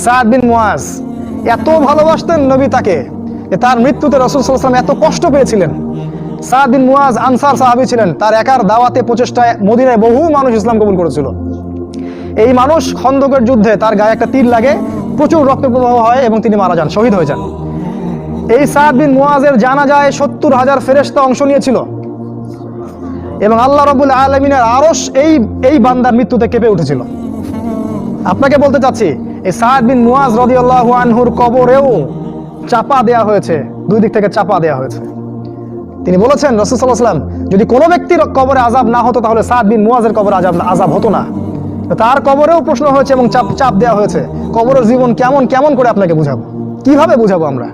সাদ বিন মুয়াজ এত ভালোবাসতেন নবী তাকে তার মৃত্যুতে রসুল সাল্লাম এত কষ্ট পেয়েছিলেন। সাদ বিন মুয়াজ আনসার সাহাবী ছিলেন, তার একার দাওয়াতে, প্রচেষ্টায় মদিনায় বহু মানুষ ইসলাম কবুল করেছিল। এই মানুষ খন্দকের যুদ্ধে তার গায়ে একটা তীর লাগে, প্রচুর রক্ত প্রবাহ হয় এবং তিনি মারা যান, শহীদ হয়ে যান। এই সাদ বিন মুয়াজের জানা যায় সত্তর হাজার ফেরেস্তা অংশ নিয়েছিল। এবং আল্লাহ রবুল আলমিনের আরস এই এই বান্দার মৃত্যুতে কেঁপে উঠেছিল। আপনাকে বলতে চাচ্ছি এই সাদ বিন মুয়াজ রদিয়াল্লাহু আনহুর কবরেও চাপা দেয়া হয়েছে। দুই দিক থেকে চাপা দেয়া হয়েছে। তিনি বলেছেন রসুসাল্লাহাম যদি কোনো ব্যক্তির কবরে আজাব না হতো, তাহলে সাদ বিন মুয়াজের কবরে আজাব আজাব হতো না। তার কবরেও প্রশ্ন হয়েছে এবং চাপ চাপ দেওয়া হয়েছে। কবরের জীবন কেমন কেমন করে আপনাকে বুঝাবো? কীভাবে বুঝাবো আমরা?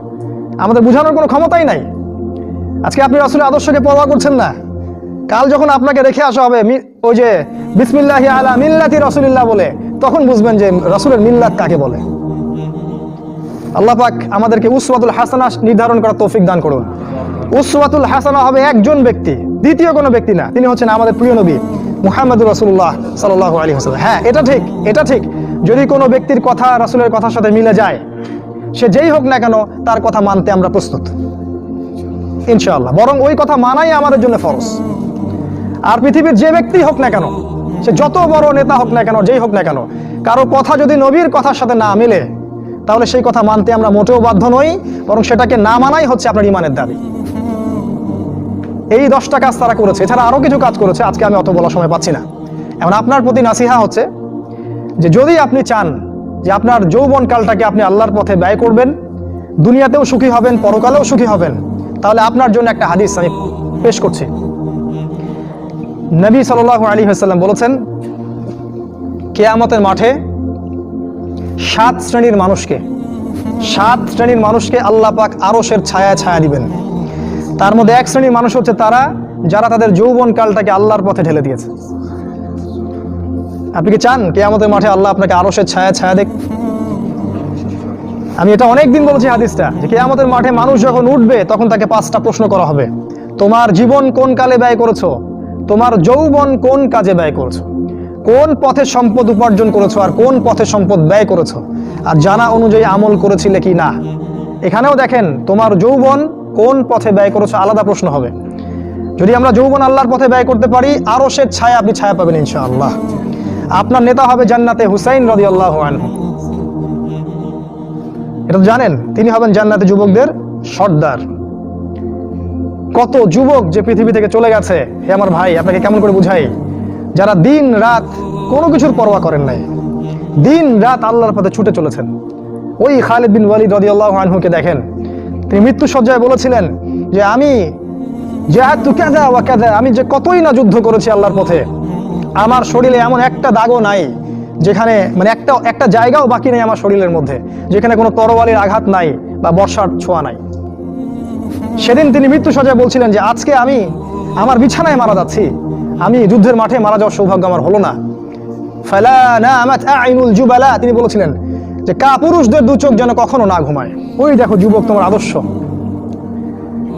আমাদের বুঝানোর কোনো ক্ষমতাই নাই। আজকে আপনি রসুলের আদর্শকে পরোয়া করছেন না। কাল যখন আপনাকে রেখে আসা হবে ওই যে, বিসমিল্লাহ আলা মিল্লাতি রসুলিল্লাহ বলে তখন বুঝবেন যে রসুলের মিল্লাত কাকে বলে। আল্লাহ পাক আমাদেরকে উসওয়াতুল হাসানা নির্ধারণ করার তৌফিক দান করুন। উসওয়াতুল হাসানা হবে একজন ব্যক্তি, দ্বিতীয় কোনো ব্যক্তি না। তিনি হচ্ছেন আমাদের প্রিয় নবী মুহাম্মদুর রসুল্লাহ সাল্লাহ আলী হাসাল্লাম হ্যাঁ এটা ঠিক এটা ঠিক। যদি কোনো ব্যক্তির কথা রাসূলের কথার সাথে মিলে যায়, সে যেই হোক না কেন তার কথা মানতে আমরা প্রস্তুত। ইনশাআল্লাহ, বরং ওই কথা মানাই আমাদের জন্য ফরজ। আর পৃথিবীর যে ব্যক্তি হোক না কেন সে যত বড় নেতা হোক না কেন, যেই হোক না কেন, কারও কথা যদি নবীর কথার সাথে না মিলে, তাহলে সেই কথা মানতে আমরা মোটেও বাধ্য নই, বরং সেটাকে না মানাই হচ্ছে আপনার ইমানের দাবি। এই দশটা কাজ তারা করেছে, এছাড়া আরও কিছু কাজ করেছে, আজকে আমি অত বলার সময় পাচ্ছি না। এখন আপনার প্রতি নাসিহা হচ্ছে যে, যদি আপনি চান যে আপনার যৌবন কালটাকে আপনি আল্লাহর পথে ব্যয় করবেন, দুনিয়াতেও সুখী হবেন, পরকালেও সুখী হবেন, তাহলে আপনার জন্য একটা হাদিস আমি পেশ করছি। নবী সাল আলী হাসাল্লাম বলেছেন, কেয়ামতের মাঠে সাত শ্রেণির মানুষকে, সাত শ্রেণির মানুষকে আল্লাহ পাক আরশের ছায়া ছায়া দিবেন। তার মধ্যে এক শ্রেণির মানুষ হচ্ছে তারা, যারা তাদের যৌবন কালটাকে আল্লাহর পথে ঢেলে দিয়েছে। আপনি কি চান কেয়ামতের মাঠে আল্লাহ আপনাকে আরশের ছায়া ছায়া দেখ আমি এটা অনেক দিন বলেছি হাদিসটা, যে কেয়ামতের মাঠে মানুষ যখন উঠবে, তখন তাকে পাঁচটা প্রশ্ন করা হবে। তোমার জীবন কোন কালে ব্যয় করেছ? তোমার যৌবন কোন কাজে ব্যয় করেছ? কোন পথে সম্পদ উপার্জন করেছ আর কোন পথে সম্পদ ব্যয় করেছ? আর জানা অনুযায়ী আমল করেছিলে কি না? এখানেও দেখেন, তোমার যৌবন কোন পথে ব্যয় করেছ আলাদা প্রশ্ন হবে। যদি আমরা যৌবন আল্লাহর পথে ব্যয় করতে পারি আরও সে ছায়া আপনি ছায়া পাবেন ইনশাআল্লাহ। আপনার নেতা হবে জান্নাতে হুসাইন রদি আল্লাহ এটা তো জানেন, তিনি হবেন জান্নাতে যুবকদের সর্দার। কত যুবক যে পৃথিবী থেকে চলে গেছে? হে আমার ভাই, আপনাকে কেমন করে বুঝাই? যারা দিন রাত কোনো কিছুর পরোয়া করেন নাই, দিন রাত আল্লাহর পথে ছুটে চলেছেন। ওই খালিদ বিন ওয়ালিদ রদিয়াল্লাহ আনহুকে দেখেন। তিনি মৃত্যু সজ্জায় বলেছিলেন যে, আমি যে জেহাদ তু কেদা ওয়া কেদা, আমি যে কতই না যুদ্ধ করেছি আল্লাহর পথে, আমার শরীরে এমন একটা দাগও নাই, যেখানে মানে একটা একটা জায়গাও বাকি নেই আমার শরীরের মধ্যে, যেখানে কোনো তরোয়ালের আঘাত নাই বা বর্ষার ছোঁয়া নাই। সেদিন তিনি মৃত্যু সজায় বলছিলেন যে, আজকে আমি আমার বিছানায় মারা যাচ্ছি। আমি যুদ্ধের মাঠে মারা যাওয়ার সৌভাগ্য আমার হলো না। ফালা না আমাত আইনুল জুবালা, তিনি বলেছিলেন যে কা পুরুষদের দু চোখ যেন কখনো না ঘুমায়। ওই দেখো যুবক তোমার আদর্শ।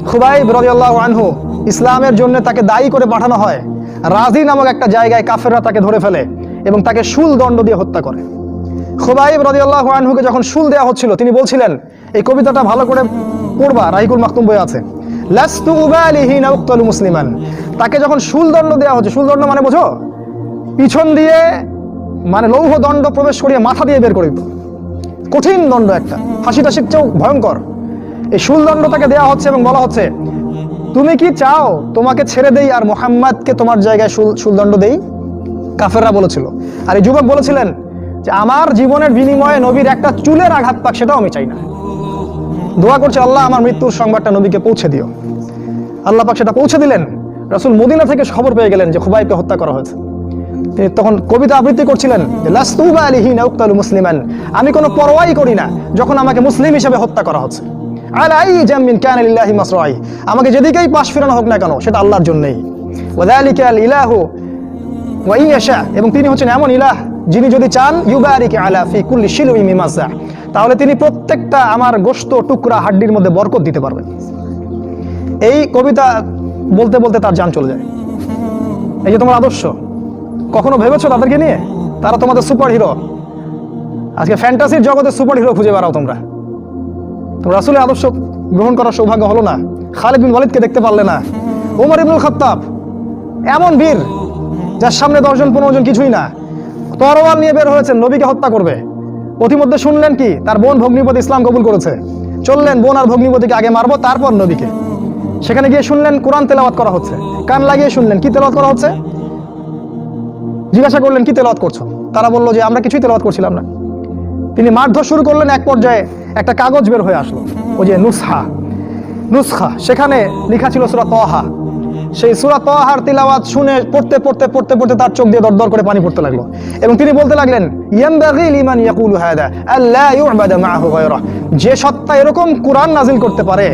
খুবাইব রাদিয়াল্লাহু আনহু ইসলামের জন্য তাকে দায়ী করে পাঠানো হয়। রাজি নামক একটা জায়গায় কাফেররা তাকে ধরে ফেলে এবং তাকে শুল দণ্ড দিয়ে হত্যা করে। খুবাইব রাদিয়াল্লাহু আনহুকে যখন শুল দেওয়া হচ্ছিল, তিনি বলছিলেন, এই কবিতাটা ভালো করে পড়বা রাহিকুল মাকতুম বই আছে। লাস্তু মুসলিমান। তাকে যখন শুল দণ্ড দেওয়া হচ্ছে শুল দণ্ড মানে বোঝো? পিছন দিয়ে মানে লৌহ দণ্ড প্রবেশ করিয়ে মাথা দিয়ে বের করে কঠিন দণ্ড একটা। ফাঁসি টাসির চেয়েও ভয়ঙ্কর। এই শুলদণ্ড তাকে দেওয়া হচ্ছে এবং বলা হচ্ছে, তুমি কি চাও তোমাকে ছেড়ে দেই আর মোহাম্মদকে তোমার জায়গায় শুল শুলদণ্ড দেই? কাফেররা বলেছিল। আর এই যুবক বলেছিলেন যে, আমার জীবনের বিনিময়ে নবীর একটা চুলের আঘাত পাক, সেটাও আমি চাই না। দোয়া করছে আল্লাহ আমার মৃত্যুর সংবাদটা নবীকে পৌঁছে দিও। আল্লাহ পাক সেটা পৌঁছে দিলেন। রাসূল মদিনা থেকে খবর পেয়ে গেলেন যে খুবাইবকে হত্যা করা হয়েছে। তিনি তখন কবিতা আবৃত্তি করছিলেন লাস্তুবা আলিহি নাউক্তালু মুসলিমান। আমি কোনো পরোয়াই করি না যখন আমাকে মুসলিম হিসেবে হত্যা করা হচ্ছে। আলাই জামিন কান লিল্লাহি মাসরাই? আমাকে যেদিকেই পাশ ফেরানো হোক না কেন, সেটা আল্লাহর জন্যই। ওয়াদালিকা আল ইলাহু? ওয়া ইয়াশা। এবং তিনি হচ্ছেন এমন ইলাহ যিনি যদি চান, ইউবারিক আলা ফি কুল্লি শিলুই মিমাসা তাহলে তিনি প্রত্যেকটা আমার গোশত টুকরা, হাড্ডির মধ্যে বরকত দিতে পারবেন। এই কবিতা বলতে বলতে তার যান চলে যায়। এই যে তোমার আদর্শ, কখনো ভেবেছো তাদেরকে নিয়ে? তারা তোমাদের সুপার হিরো আজকে ফ্যান্টাসির জগতে সুপার হিরো খুঁজে বেড়াও তোমরা। তোমরা রাসূলের আদর্শ গ্রহণ করার সৌভাগ্য হলো না। খালিদ বিন ওয়ালিদকে দেখতে পারলে না। ওমর ইবনুল খাত্তাব, এমন বীর, যার সামনে দশজন, পনেরো জন কিছুই না। তরোয়াল নিয়ে বের হয়েছেন, নবীকে হত্যা করবে। অতিমধ্যে শুনলেন কি? তার বোন ভগ্নিপতি ইসলাম কবুল করেছে। চললেন, বোন আর ভগ্নিপতিকে আগে মারবো, তারপর নবীকে। সেখানে গিয়ে শুনলেন কোরআন তেলাওয়াত করা হচ্ছে। কান লাগিয়ে শুনলেন, কি তেলাওয়াত করা হচ্ছে? জিজ্ঞাসা করলেন, কি তেলাওয়াত করছ? তারা বলল যে, আমরা কিছুই তেলাওয়াত করছিলাম না। তিনি মারধর শুরু করলেন, এক পর্যায়ে একটা কাগজ বের হয়ে আসলো, ওই যে নুসহা নুসখা, সেখানে লেখা ছিল সুরা তহা। সেই সুরা তহার তিলাওয়াত শুনে পড়তে পড়তে পড়তে পড়তে তার চোখ দিয়ে দরদর করে পানি পড়তে লাগল। এবং তিনি বলতে লাগলেন যে সত্তা এরকম কোরআন নাজিল করতে পারে,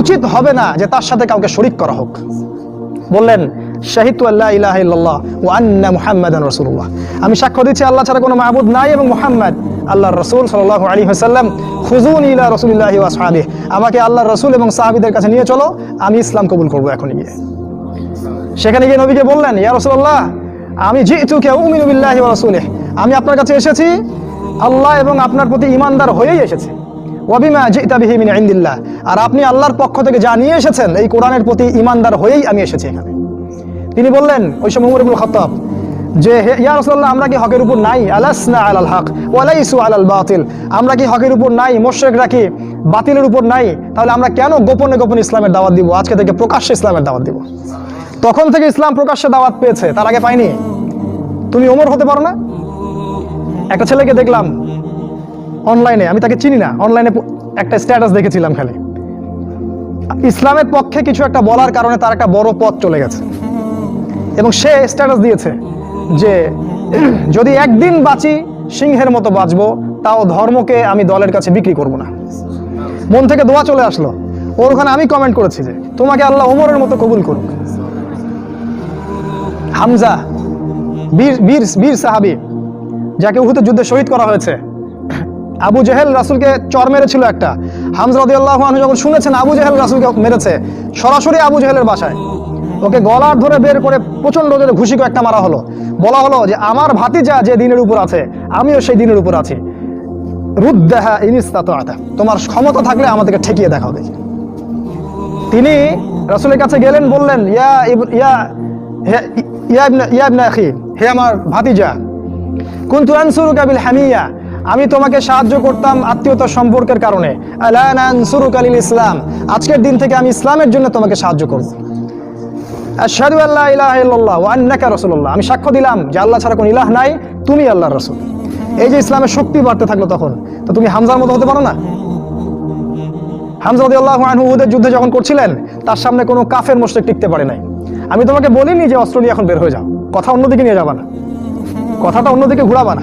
উচিত হবে না যে তার সাথে কাউকে শরিক করা হোক। বললেন শাহিদু আল্লাহ আমি সাক্ষ্য দিচ্ছি, আল্লাহ ছাড়া কোনো মাবুদ নাই এবং মুহাম্মদ আল্লাহর রসুল সাল্লাল্লাহু আলাইহি ওয়াসাল্লাম খুজুনি ইলা রাসূলিল্লাহি ওয়া আসহাবিহি। আমাকে আল্লাহর রসুল এবং সাহাবীদের কাছে নিয়ে চলো, আমি ইসলাম কবুল করব এখনই গিয়ে। সেখানে গিয়ে নবীকে বললেন, ইয়া রাসূলুল্লাহ, আমি জিতুকে উমিনু বিল্লাহি ওয়া রাসূলিহি। আমি আপনার কাছে এসেছি, আল্লাহ এবং আপনার প্রতি ঈমানদার হয়েই এসেছি। ওয়াবিমা জিতা বিহি মিন ইনদিল্লাহ। আর আপনি আল্লাহর পক্ষ থেকে যা নিয়ে এসেছেন, এই কোরআনের প্রতি ঈমানদার হয়েই আমি এসেছি এখানে। তিনি বললেন, ওই সময় উমর খাত্তাব যে হে, ইয়া রাসূলুল্লাহ, আমরা কি হকের উপর নাই? আলাসনা আলাল হক, ওয়ালাইসু আলাল বাতিল। আমরা কি হকের উপর নাই? মোশরেক রাখি বাতিলের উপর নাই? তাহলে আমরা কেন গোপনে গোপনে ইসলামের দাওয়াত দিব? আজকে থেকে প্রকাশ্যে ইসলামের দাওয়াত দিব। তখন থেকে ইসলাম প্রকাশ্যে দাওয়াত পেয়েছে, তার আগে পাইনি। তুমি ওমর হতে পারো না? একটা ছেলেকে দেখলাম অনলাইনে, আমি তাকে চিনি না, অনলাইনে একটা স্ট্যাটাস দেখেছিলাম খালি। ইসলামের পক্ষে কিছু একটা বলার কারণে তার একটা বড় পথ চলে গেছে। এবং সে স্ট্যাটাস দিয়েছে যে, যদি একদিন বাঁচি, সিংহের মতো বাঁচবো, তাও ধর্মকে আমি দলের কাছে বিক্রি করব না। মন থেকে দোয়া চলে আসলো। ওর ওখানে আমি কমেন্ট করেছি যে, তোমাকে আল্লাহ ওমরের মতো কবুল করুক। হামজা, বীর বীর সাহাবি, যাকে উহুতে যুদ্ধে শহীদ করা হয়েছে। আবু জেহেল রাসুলকে চর মেরেছিল একটা। হামজা রাদিয়াল্লাহু যখন শুনেছেন, আবু জেহেল রাসুলকে মেরেছে, সরাসরি আবু জেহেলের বাসায়। ওকে গলার ধরে বের করে প্রচণ্ড জোরে ঘুষি একটা মারা হলো। বলা হলো যে, আমার ভাতিজা যে দিনের উপর আছে, আমিও সেই দিনের উপর আছি। রুদ্দাহা ইনিস্তাতা তোমার ক্ষমতা থাকলে আমাদেরকে ঠেকিয়ে দেখাও দেখি। তিনি রাসুলের কাছে গেলেন, বললেন হে- আমার ভাতিজা, কুন্তু আনসুরুকা বিল হামিয়া। আমি তোমাকে সাহায্য করতাম আত্মীয়তার সম্পর্কের কারণে। আলা নানসুরুকা লিল ইসলাম। আজকের দিন থেকে আমি ইসলামের জন্য তোমাকে সাহায্য করব। আশহাদু আল্লা ইলাহা ইল্লাল্লাহ ওয়া আন্নাকা রাসূলুল্লাহ। আমি সাক্ষ্য দিলাম যে আল্লাহ ছাড়া কোনো ইলাহ নাই, তুমি আল্লাহর রাসূল। এই যে ইসলামের শক্তি বাড়তে থাকল তখন, তো তুমি হামজার মতো হতে পারো না? হামজা রাদিয়াল্লাহু আনহু উহুদের যুদ্ধে যখন করছিলেন, তার সামনে কোনো কাফের মুশরিক টিকতে পারে নাই। আমি তোমাকে বলিনি যে অস্ত্র নিয়ে এখন বের হয়ে যাও। কথা অন্যদিকে নিয়ে যাবা না। কথাটা অন্যদিকে ঘুরাবা না।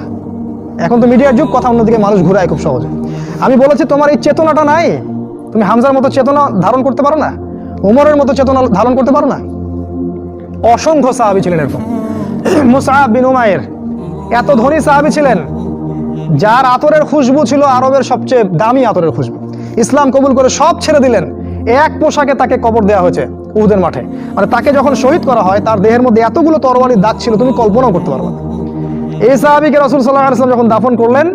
এখন তো মিডিয়ার যুগ, কথা অন্যদিকে মানুষ ঘুরায় খুব সহজে। আমি বলেছি, তোমার এই চেতনাটা নাই। তুমি হামজার মতো চেতনা ধারণ করতে পারো না? উমরের মতো চেতনা ধারণ করতে পারো না? অসংখ্য সাহাবি ছিলেন এরকম। মুসাহাব উমায়ের এত ধনী সাহাবি ছিলেন, যার আতরের খুশবু ছিল আরবের সবচেয়ে দামি আতরের খুশবু। ইসলাম কবুল করে সব ছেড়ে দিলেন, এক পোশাকে তাকে কবর দেওয়া হয়েছে উহুদের মাঠে। মানে তাকে যখন শহীদ করা হয়, তার দেহের মধ্যে এতগুলো তরবারির দাগ ছিল, তুমি কল্পনাও করতে পারবে না। এই সাহাবিকে রসুল সাল্লাহ আসলাম যখন দাফন করলেন,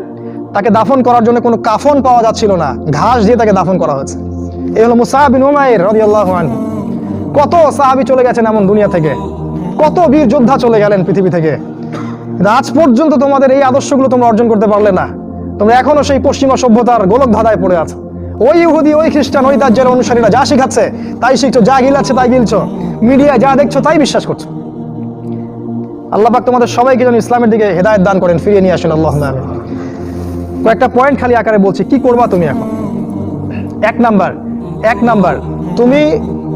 তাকে দাফন করার জন্য কোনো কাফন পাওয়া যাচ্ছিল না, ঘাস দিয়ে তাকে দাফন করা হয়েছে। এই হলো মুসাহাবিন উমায়ের রাদিয়াল্লাহু আনহু। কত সাহাবি চলে গেছেন এমন দুনিয়া থেকে? কত বীর যোদ্ধা চলে গেলেন পৃথিবী থেকে? আজ পর্যন্ত তোমাদের এই আদর্শগুলো তোমরা অর্জন করতে পারলে না। তোমরা এখনও সেই পশ্চিমা সভ্যতার গোলক ধাঁধায় পড়ে আছো। ওই ইহুদি, ওই খ্রিস্টান, ওই দাজ্যের অনুসারীরা যা শিখাচ্ছে, তাই শিখছো, যা গিলাচ্ছে, তাই গিলছো। মিডিয়ায় যা দেখছ, তাই বিশ্বাস করছ। আল্লাহ পাক তোমাদের সবাইকে যেন ইসলামের দিকে হেদায়েত দান করেন, ফিরিয়ে নিয়ে আসেন, আল্লাহ কয়েকটা পয়েন্ট খালি আকারে বলছি, কি করবা তুমি এখন? এক নাম্বার এক নাম্বার, তুমি